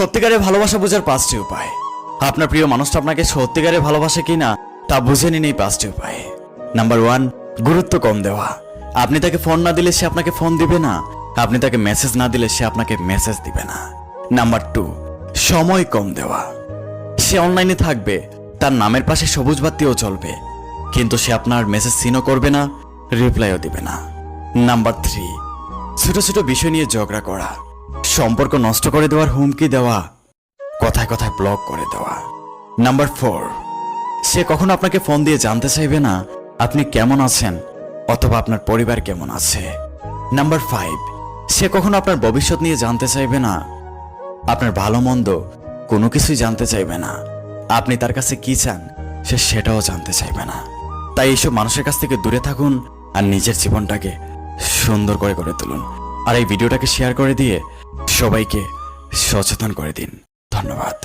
সত্যিকারের ভালোবাসা বোঝার পাঁচটি উপায়। আপনার প্রিয় মানুষটা আপনাকে সত্যিকারের ভালোবাসে কিনা তা বুঝে নিন এই পাঁচটি উপায়। নাম্বার ওয়ান গুরুত্ব কম দেওয়া। আপনি তাকে ফোন না দিলে সে আপনাকে ফোন দিবে না। আপনি তাকে মেসেজ না দিলে সে আপনাকে মেসেজ দিবে না। নাম্বার টু সময় কম দেওয়া। সে অনলাইনে থাকবে, তার নামের পাশে সবুজ বাতিও চলবে, কিন্তু সে আপনার মেসেজ সিনও করবে না রিপ্লাইও দিবে না। নাম্বার থ্রি ছোট ছোট বিষয় নিয়ে ঝগড়া করা। সম্পর্ক নষ্ট করে দেওয়ার হুমকি দেওয়া, কথায় কথায় ব্লক করে দেওয়া। নাম্বার ফোর সে কখনো আপনাকে ফোন দিয়ে জানতে চাইবে না, আপনি কেমন আছেন, অথবা আপনার পরিবার কেমন আছে। নাম্বার ফাইভ সে কখনো আপনার ভবিষ্যৎ নিয়ে জানতে চাইবে না, আপনার ভালো মন্দ কোনো কিছুই জানতে চাইবে না। আপনি তার কাছে কি চান, সে সেটাও জানতে চাইবে না। তাই এইসব মানুষের কাছ থেকে দূরে থাকুন আর নিজের জীবনটাকে সুন্দর করে করে তুলুন। আর এই ভিডিওটাকে শেয়ার করে দিয়ে সবাইকে সচেতন করে দিন। ধন্যবাদ।